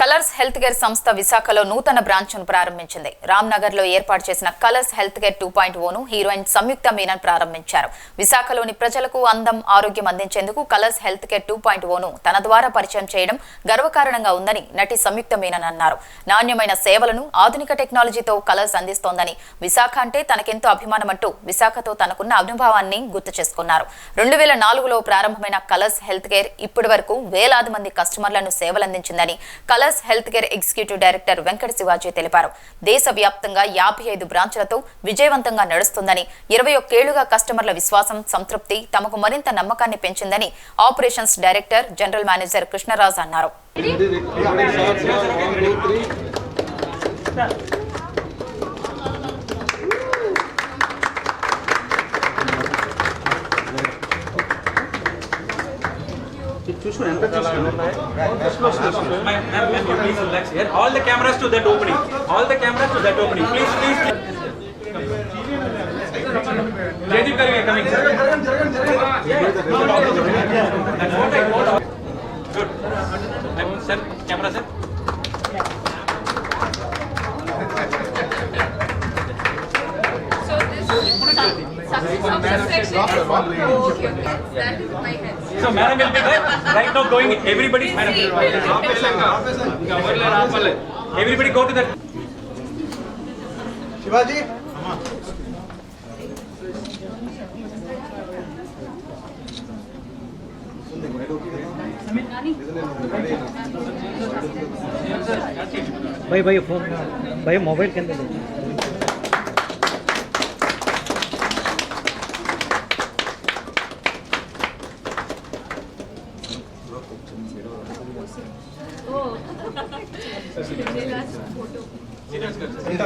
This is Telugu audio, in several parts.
కలర్స్ హెల్త్ కేర్ సంస్థ విశాఖలో నూతన బ్రాంచ్ను ప్రారంభించింది. రామ్నగర్లో ఏర్పాటు చేసిన Kolors health care two point own heroine Samyuktha Menon ప్రారంభించారు. విశాఖలోని ప్రజలకు అందం ఆరోగ్యం అందించేందుకు Kolors health care two point own తన ద్వారా పరిచయం చేయడం గర్వకారణంగా ఉందని నటి సంయుక్త మీనన్ అన్నారు. నాణ్యమైన సేవలను ఆధునిక టెక్నాలజీతో కలర్స్ అందిస్తోందని విశాఖ అంటే తనకెంతో అభిమానమంటూ విశాఖతో తనకున్న అనుభవాన్ని గుర్తు చేసుకున్నారు. రెండు వేల నాలుగులో ప్రారంభమైన కలర్స్ హెల్త్ కేర్ ఇప్పటి వరకు వేలాది మంది కస్టమర్లను సేవలందించిందని colour plus health care executive director Venkata Shivaji తెలిపారు. దేశవ్యాప్తంగా యాభై ఐదు బ్రాంచ్లతో విజయవంతంగా నడుస్తుందని ఇరవై ఒక్కేళ్ళుగా కస్టమర్ల విశ్వాసం సంతృప్తి తమకు మరింత నమ్మకాన్ని పెంచిందని operations director general manager Krishnaraju అన్నారు. చూసుకుని ఎంత చూసుకుని Ma'am, ma'am, ma'am, you please relax here. All the cameras to that opening. All the cameras to that opening. Please, please. Jaideep Karve coming. So madam will be there. Right now going everybody madam. Everybody go to that. Shivaji. भाई भाई फ़ोन भाई मोबाइल के अंदर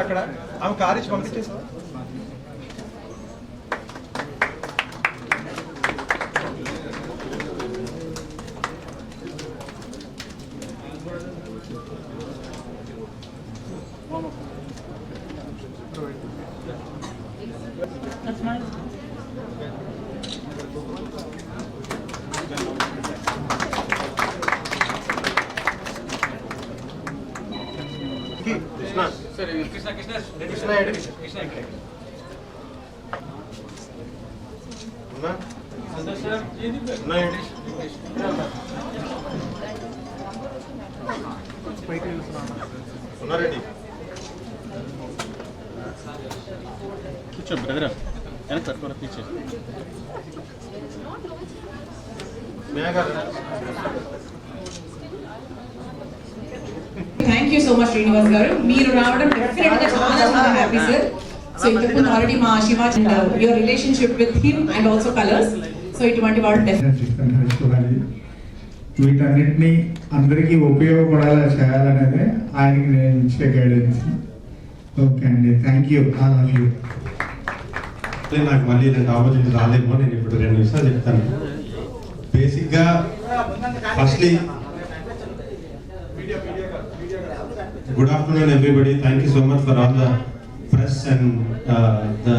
అక్కడ? ఆమె కార్ ఇచ్చి పంపించేసి. పంపించేసావా Krishna Sorry, Krishna, Krishna, Krishna, Krishna, Krishna. Ne? Arkadaşlar yeni mi? Ne? Bunlar ready. Kucho brother. Yana kat kora piche. Ne kadar? Thank you so much Srinivas గారు. మీరు రావడం డెఫినెట్గా చాలా చాలా హ్యాపీ సార్ సో ఇంతకుముందు ఆల్రెడీ మా Shiva your relationship with him and also Kolors so ఇటువంటి వాళ్ళు వీటన్నిటిని అందరికీ ఉపయోగపడేలా చేయాలనేదే ఆయనకి నేను ఇచ్చే గైడెన్స్ ఓకే అండి thank you all of you నాకు మళ్ళీ ఇలాంటి ఆపర్చునిటీ రాలేమో నేను ఇప్పుడు రెండు నిమిషాలు చెప్తాను. బేసిక్గా firstly good afternoon everybody thank you so much for all the press and the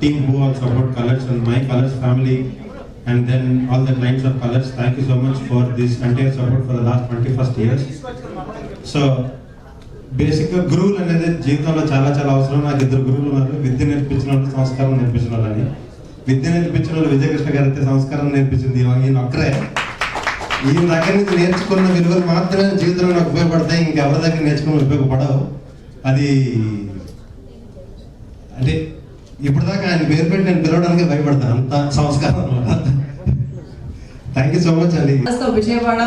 team who all support Kolors and my Kolors family and then all the clients of Kolors thank you so much for this entire support for the last twenty first years so బేసిక్గా గురువులు అనేది జీవితంలో చాలా చాలా అవసరం. నాకు ఇద్దరు గురువులు ఉన్నారు. విద్య నేర్పించిన వాళ్ళు సంస్కారం నేర్పించిన వాళ్ళని. విద్య నేర్పించిన వాళ్ళు విజయకృష్ణ గారు అయితే సంస్కారం నేర్పించింది. ఈయన ఈయన ఒక్కరే ఈయన దగ్గర నుంచి నేర్చుకున్న విలువలు మాత్రమే జీవితంలో నాకు ఉపయోగపడతాయి. ఇంకెవరి దగ్గర నేర్చుకున్న ఉపయోగపడవు. అది అంటే ఇప్పుడు దాకా ఆయన పేరు పెట్టి నేను పిలవడానికి భయపడతాను. అంత సంస్కారం థ్యాంక్ యూ సో మచ్ అండి సో విజయవాడ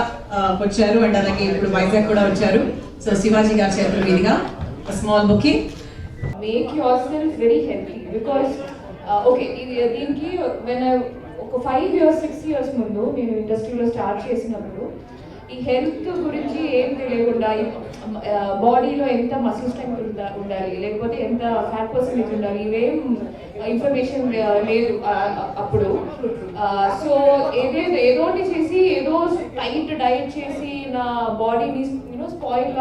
వచ్చారు అండ్ అలాగే ఇప్పుడు వైజాగ్ కూడా వచ్చారు. సో శివాజీ గారి చేతుల మీదుగా small booking Make yourself very healthy because uh, okay, ఇది దీనికి I ఒక ఫైవ్ ఇయర్స్ సిక్స్ ఇయర్స్ ముందు నేను ఇండస్ట్రీలో స్టార్ట్ చేసినప్పుడు ఈ హెల్త్ గురించి ఏం తెలియకుండా బాడీలో ఎంత మసిల్ స్ట్రెంగ్త్ ఉండాలి లేకపోతే ఎంత ఫ్యాట్ పర్సెంటేజ్ ఉండాలి ఇవేం ఇన్ఫర్మేషన్ లేదు అప్పుడు. సో ఏదేదో ఏదో ఒకటి చేసి ఏదో టైట్ డైట్ చేసి నా బాడీని యూనో స్పాయిల్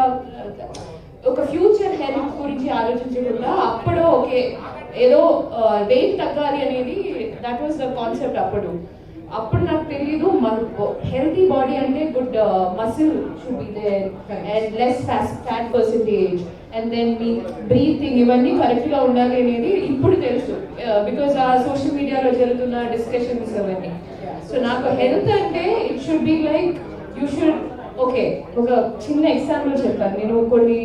ఒక ఫ్యూచర్ హెల్త్ గురించి ఆలోచించకుండా అప్పుడు ఓకే ఏదో వెయిట్ తగ్గాలి అనేది దట్ వాస్ ద కాన్సెప్ట్ అప్పుడు. అప్పుడు నాకు తెలియదు మన హెల్తీ బాడీ అంటే good muscle should be there and less fat percentage and then me breathing ఇవన్నీ కరెక్ట్గా ఉండాలి అనేది ఇప్పుడు తెలుసు బికాస్ ఆ సోషల్ మీడియాలో జరుగుతున్న డిస్కషన్స్ అవన్నీ. సో నాకు హెల్త్ అంటే it should be like you should okay ఒక చిన్న ఎగ్జాంపుల్ చెప్తాను. నేను కొన్ని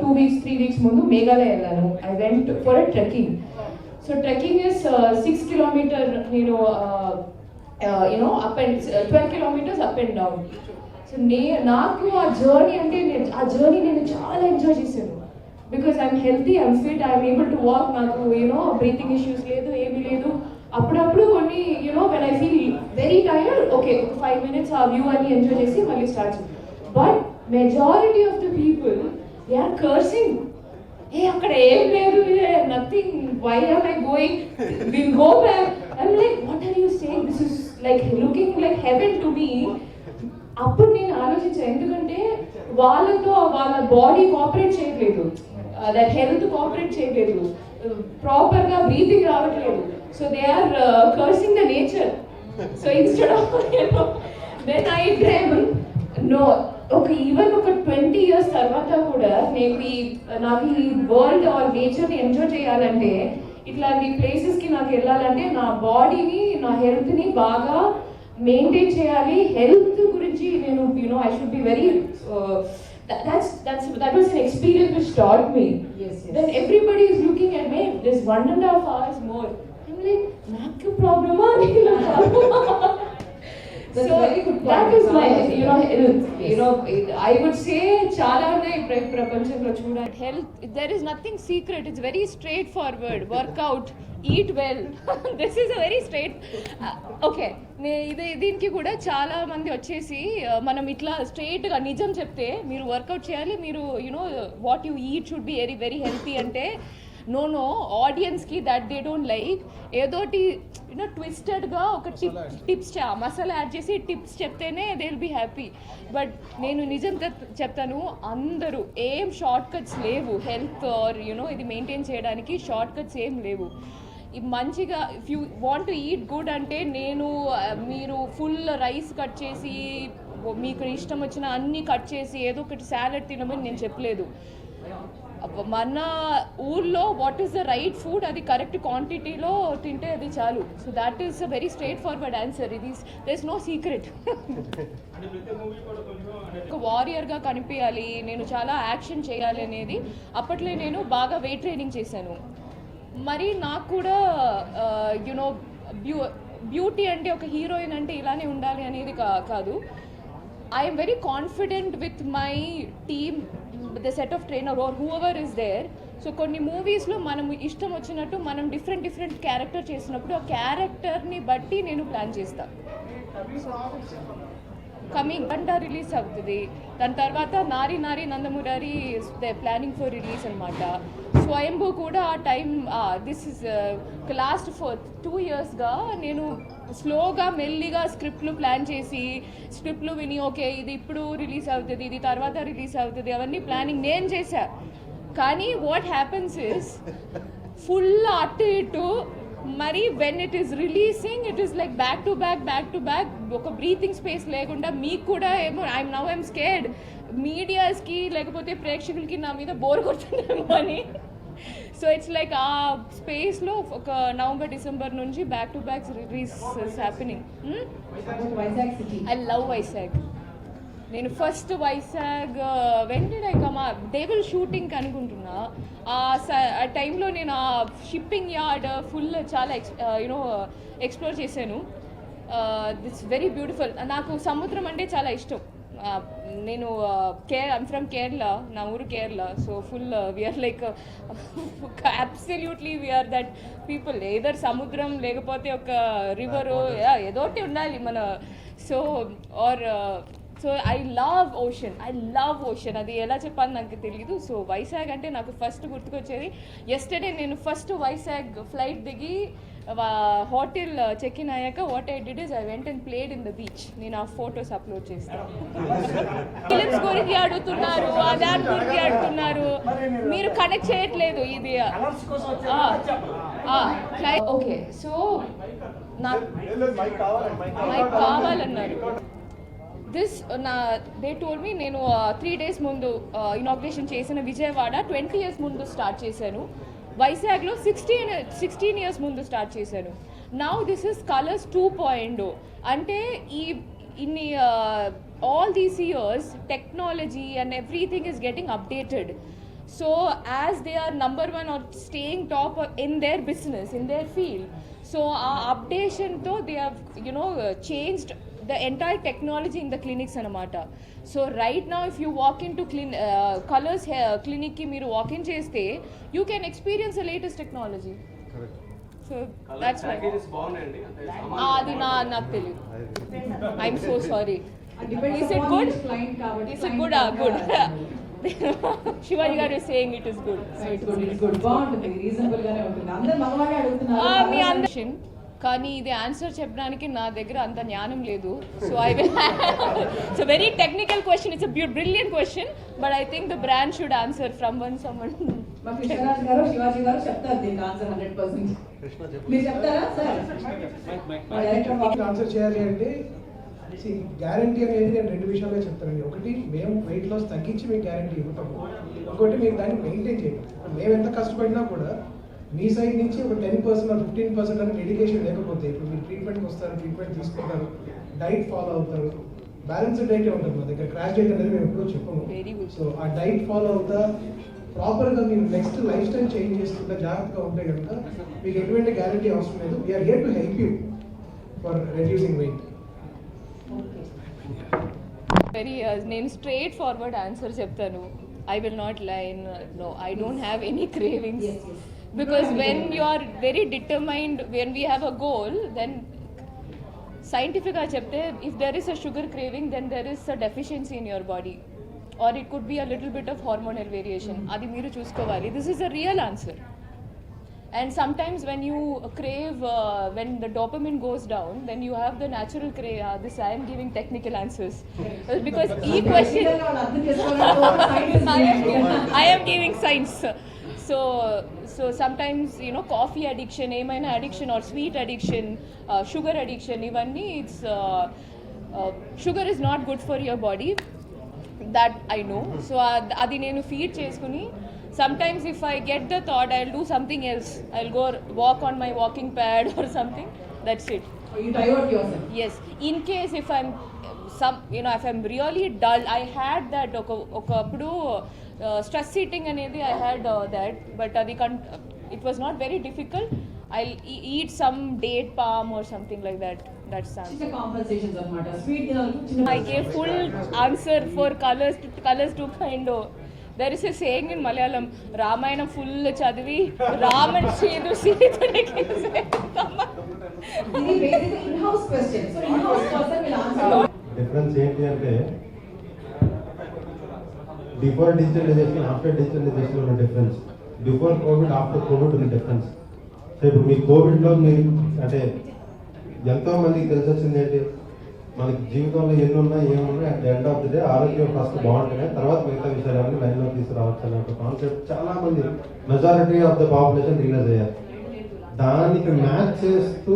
టూ వీక్స్ త్రీ వీక్స్ ముందు మేఘాలయ వెళ్ళాను. I went for a trekking so trekking is six kilometre నేను you know up and twelve kilometres up and down so నే నాకు ఆ జర్నీ అంటే నేను ఆ జర్నీ నేను చాలా ఎంజాయ్ చేశాను. Because I'm healthy I'm fit I'm able to walk నాకు యూనో బ్రీతింగ్ ఇష్యూస్ లేదు ఏమీ లేదు. అప్పుడప్పుడు కొన్ని you know when I feel very tired okay ఒక ఫైవ్ మినిట్స్ ఆ వ్యూ అని ఎంజాయ్ చేసి మళ్ళీ start but majority of the people they are cursing ఏ అక్కడ ఏం లేదు nothing why are I going will go back I'm like what are you saying this is like looking like heaven to me అప్పుడు నేను ఆలోచించాను ఎందుకంటే వాళ్ళతో వాళ్ళ బాడీ కోఆపరేట్ చేయట్లేదు. దట్ హెల్త్ కోఆపరేట్ చేయట్లేదు. ప్రాపర్గా బ్రీతింగ్ రావట్లేదు. So they are cursing the nature so instead of then I dream no ఒక ఈవెన్ ఒక ట్వంటీ ఇయర్స్ తర్వాత కూడా నేను ఈ నాకు ఈ వరల్డ్ ఆర్ నేచర్ని ఎంజాయ్ చేయాలంటే ఇట్లాంటి ప్లేసెస్కి నాకు వెళ్ళాలంటే నా బాడీని నా హెల్త్ని బాగా మెయింటైన్ చేయాలి హెల్త్ గురించి నేను you know I should be very that's that's that was an experience which taught me. Yes, yes. Then everybody is looking at me. There's one and a half hours more. నాకు ప్రాబ్లమా? would say చాలా ఉన్నాయి ప్రపంచంలో health there is nothing secret it's very straightforward workout eat well this is a very straight okay ఇది దీనికి కూడా చాలా మంది వచ్చేసి uh, మనం ఇట్లా స్ట్రైట్గా నిజం చెప్తే మీరు వర్కౌట్ చేయాలి. మీరు you know what you eat should be very very healthy అంటే నో నో ఆడియన్స్కి దట్ దే డోంట్ లైక్ ఏదోటి యూనో ట్విస్టెడ్గా ఒక టిప్ టిప్స్ మసాలా యాడ్ చేసి టిప్స్ చెప్తేనే they will be happy but నేను నిజం చెప్- చెప్తాను అందరూ ఏం షార్ట్ కట్స్ లేవు హెల్త్ ఆర్ యూనో ఇది మెయింటైన్ చేయడానికి షార్ట్ కట్స్ ఏం లేవు. మంచిగా if you want to eat good అంటే నేను మీరు ఫుల్ రైస్ కట్ చేసి మీకు ఇష్టం వచ్చిన అన్నీ కట్ చేసి ఏదో ఒకటి సాలెడ్ తినమని నేను చెప్పలేదు. మన ఊళ్ళో what is the right food అది కరెక్ట్ క్వాంటిటీలో తింటే అది చాలు. So that is a very straightforward answer ఇది దర్ నో సీక్రెట్ ఒక వారియర్గా కనిపించాలి నేను చాలా యాక్షన్ చేయాలి అనేది అప్పట్లో నేను బాగా వెయిట్ ట్రైనింగ్ చేశాను. మరి నాకు కూడా యునో బ్యూ బ్యూటీ అంటే ఒక హీరోయిన్ అంటే ఇలానే ఉండాలి అనేది కా- కాదు. I'm very confident with my team the set of trainer or whoever is there so కొన్ని మూవీస్లో మనం ఇష్టం వచ్చినట్టు మనం డిఫరెంట్ డిఫరెంట్ క్యారెక్టర్ చేసినప్పుడు ఆ క్యారెక్టర్ని బట్టి నేను ప్లాన్ చేస్తాను కమింగ్ గంట రిలీజ్ అవుతుంది. దాని తర్వాత Nari Nari నందమురారి planning for release అనమాట స్వయంభూ కూడా ఆ time this is last four two ఇయర్స్గా నేను స్లోగా మెల్లిగా స్క్రిప్ట్లు ప్లాన్ చేసి స్క్రిప్ట్లు విని ఓకే ఇది ఇప్పుడు రిలీజ్ అవుతుంది ఇది తర్వాత రిలీజ్ అవుతుంది అవన్నీ ప్లానింగ్ నేను చేశా. కానీ వాట్ హ్యాపెన్స్ ఇస్ ఫుల్ అటు ఇటు మరి when it is releasing it is like back to back back to back ఒక బ్రీతింగ్ స్పేస్ లేకుండా మీకు కూడా ఏమో ఐఎమ్ నవ్ ఐఎమ్ స్కేర్డ్ మీడియాస్కి లేకపోతే ప్రేక్షకులకి నా మీద బోర్ కొడుతుందేమో అని. సో ఇట్స్ లైక్ ఆ స్పేస్లో ఒక నవంబర్ డిసెంబర్ నుంచి back to back release happening I love Vizag నేను ఫస్ట్ వైజాగ్ వెంటనే ఐ కమా డేబుల్ షూటింగ్ అనుకుంటున్నా. ఆ స- ఆ టైంలో నేను ఆ షిప్పింగ్ యార్డ్ ఫుల్ చాలా ఎక్స్ యూనో ఎక్స్ప్లోర్ చేశాను. దిట్స్ వెరీ బ్యూటిఫుల్ నాకు సముద్రం అంటే చాలా ఇష్టం. ఆ, నేను కేర్ ఐమ్ ఫ్రమ్ కేరళ నా ఊరు Kerala so full we're like absolutely we're that people either సముద్రం లేకపోతే ఒక రివర్ ఏదో ఒకటి ఉండాలి మన. So or so I love ocean I love ocean అది ఎలా చెప్పాలి నాకు తెలియదు సో వైజాగ్ అంటే నాకు ఫస్ట్ గుర్తుకొచ్చేది. ఎస్టర్డే నేను ఫస్ట్ వైజాగ్ ఫ్లైట్ దిగి హోటల్ చెక్ ఇన్ అయ్యాక what I did is I went and played in the beach నేను ఆ ఫొటోస్ అప్లోడ్ చేస్తాను. ఫిలిమ్స్ గురించి అడుగుతున్నారు ఆ దాని గురించి అడుగుతున్నారు. మీరు కనెక్ట్ చేయట్లేదు ఇది. ఓకే సో నా మైక్ కావాలన్నారు. దిస్ నా దే టోల్ మీ నేను త్రీ డేస్ ముందు ఇనాగ్రేషన్ చేసిన విజయవాడ ట్వంటీ ఇయర్స్ ముందు స్టార్ట్ చేశాను. వైజాగ్లో సిక్స్టీన్ సిక్స్టీన్ ఇయర్స్ ముందు స్టార్ట్ చేశాను. Now this is Kolors two point అంటే ఈ ఇన్ని all these years technology and everything is getting updated so as they are number one or staying top in their business in their field so ఆ అప్డేషన్తో they have you know changed the entire technology in the clinics అనమాట సో రైట్ నా if you walk in to Kline Kolors క్లినిక్కి మీరు వాక్ ఇన్ చేస్తే you can experience the latest technology so that's అది నా నాకు తెలియదు I'm so sorry it good it good good Shivaji గారు saying it is good so it good good బాగుంటుంది. రీజనబుల్ గానే ఉంటుంది. అందరు మగవాళ్ళే ఆ, మీ అందరి కానీ ఇది ఆన్సర్ చెప్పడానికి నా దగ్గర అంత జ్ఞానం లేదు. So I will it's very technical question it's brilliant question but I think the brand should answer from one some one మా కృష్ణరాజు గారు శివాజీ గారు చెప్తారు దీనికి ఆన్సర్ చేయాలి అంటే గ్యారంటీ అనేది నేను రెండు విషయాలుగా చెప్తానండి. ఒకటి మేము వెయిట్ లాస్ తగ్గించి మీకు గ్యారంటీ ఇవ్వటము. ఇంకోటి మీరు దాన్ని మెయింటైన్ చేయండి మేము ఎంత కష్టపడినా కూడా మీ సైడ్ నుంచి ఒక టెన్ పర్సెంట్ ఫిఫ్టీన్ పర్సెంట్ అని డెడికేషన్ లేకపోతే ఇప్పుడు మీరు ట్రీట్మెంట్కి వస్తారు ట్రీట్మెంట్ తీసుకుంటారు డైట్ ఫాలో అవుతారు. బ్యాలెన్స్డ్ డైట్ ఉంటుంది మా దగ్గర. క్రాష్ డైట్ అనేది మేము ఎప్పుడూ చెప్పము. సో ఆ డైట్ ఫాలో అవుతా. ప్రాపర్గా మీరు నెక్స్ట్ లైఫ్ స్టైల్ చేంజ్ చేసుకుంటే జాగ్రత్తగా ఉంటే కనుక మీకు ఎటువంటి గ్యారంటీ అవసరం లేదు. We're here to help you for reducing weight very నేను స్ట్రేట్ ఫార్వర్డ్ ఆన్సర్ చెప్తాను. I will not lie no I don't have any cravings Yes, yes. Because when you are very determined when we have a goal then సైంటిఫిక్గా చెప్తే if there is a sugar craving then there is a deficiency in your body or it could be a little bit of hormonal variation అది మీరు చూసుకోవాలి this is a real answer And sometimes when you crave, uh, when the dopamine goes down, then you have the natural crave. Uh, this I am giving technical answers Uh, because e question. వాళ్ళు అర్థం చేసుకోవడానికి scientist I am, చేయండి. I am giving science. So, so sometimes you know coffee addiction, ఏమైనా addiction or sweet addiction, uh, sugar addiction, ఇవన్నీ it's uh, uh, sugar is not good for your body. That I know so అది నేను ఫీడ్ చేసుకుని sometimes if I get the thought I do something else I go walk on my walking pad or something that's it You divert yourself. Yes in case if I'm some you know if I'm really dull I had that ఒక ఒకప్పుడు స్ట్రెస్ ఈటింగ్ అనేది ఐ హ్యాడ్ దట్ బట్ అది కన్ it was not very difficult I eat some date palm or something like that that's full answer for colors to colors to kind of. There is a saying in Malayalam, Ramayana full చదివి రామన్ సీదు సీతనికి ఇది basic in house question so in house person will answer difference ఏంటి అంటే బిఫోర్ డిజిటలైజేషన్ ఆఫ్టర్ డిజిటలైజేషన్ ఉన్న difference before covid after covid ఉన్న డిఫరెన్స్ సో ఇప్పుడు మీ కోవిడ్లో మీరు అంటే ఎంతో మందికి తెలిసి వచ్చింది ఏంటి మనకి జీవితంలో ఎన్ని ఏమున్నాయి at end of the day ఆరోగ్యం ఫస్ట్ బాగుంటేనే తర్వాత మిగతా విషయాలన్నీ లైన్లో తీసుకురావచ్చు అనే ఒక కాన్సెప్ట్ చాలా మంది majority of the population realise అయ్యారు. దానికి మ్యాచ్ చేస్తూ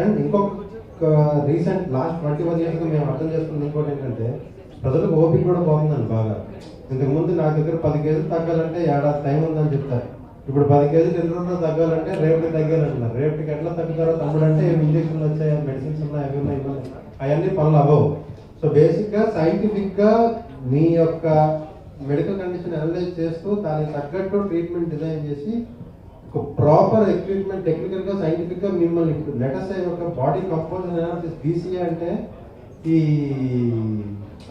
అండ్ ఇంకొక recent last twenty one years మేము అర్థం చేసుకున్న ఇంకోటి ఏంటంటే ప్రజలకు ఓపిక కూడా బాగుందండి బాగా. ఇంతకు ముందు నా దగ్గర పది కేజీలు తగ్గాలంటే ఏడాది టైం ఉందని చెప్తారు. ఇప్పుడు పది కేజీలు ఎన్ని రోజులు తగ్గాలంటే రేపటికి తగ్గాలంటున్నారు. రేపటికి ఎట్లా తగ్గుతారో తమ్ముడు అంటే ఏమి ఇంజక్షన్లు వచ్చాయి మెడిసిన్స్ ఉన్నాయి అవి ఉన్నాయి అవన్నీ పనులు అవ్వవు. సో బేసిక్గా సైంటిఫిక్గా మీ యొక్క మెడికల్ కండిషన్ అనలైజ్ చేస్తూ దానికి తగ్గట్టు ట్రీట్మెంట్ డిజైన్ చేసి ఒక ప్రాపర్ ఎక్విప్మెంట్ టెక్నికల్గా సైంటిఫిక్గా సైంటిఫిక్గా మిమ్మల్ని లెటర్స్ ఒక బాడీ కంపోజన్ అనాలిసిస్ బీసీఏ అంటే ఈ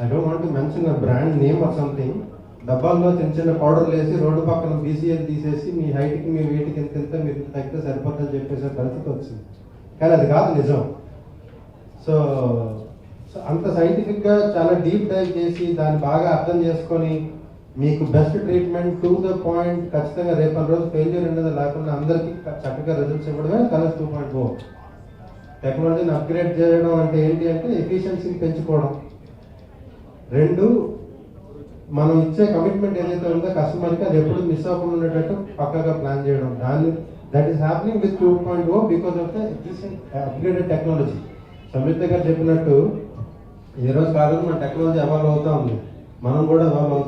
I don't want to mention brand name or something డబ్బాల్లో చిన్న చిన్న పౌడర్లు వేసి రోడ్డు పక్కన బీసీఎల్ తీసేసి మీ హైట్కి మీ వెయిట్కి ఎంత ఎంత మీరు తగ్గితే సరిపోతుందని చెప్పేసే పరిస్థితి వచ్చింది. కానీ అది కాదు నిజం. సో సో అంత సైంటిఫిక్గా చాలా డీప్ డైవ్ చేసి దాన్ని బాగా అర్థం చేసుకొని మీకు best treatment to the point ఖచ్చితంగా రేపటి రోజు ఫెయిల్యూర్ అనేది లేకుండా అందరికీ చక్కగా రిజల్ట్స్ ఇవ్వడమే కలర్స్ టూ పాయింట్ ఫోర్ టెక్నాలజీని అప్గ్రేడ్ చేయడం అంటే ఏంటి అంటే ఎఫిషియన్సీని పెంచుకోవడం. రెండు మనం ఇచ్చే కమిట్మెంట్ ఏదైతే ఉందో కస్టమర్కి అది ఎప్పుడు మిస్ అవ్వకుండా ఉండేటట్టు పక్కగా ప్లాన్ చేయడం. దాన్ని that is happening with two point O because of the upgraded technology Samyuktha garu చెప్పినట్టు ఈ రోజు కాలంలో మన టెక్నాలజీ ఎవాల్వ్ అవుతా ఉంది. మనం కూడా ఎవాల్వ్ అవుతాం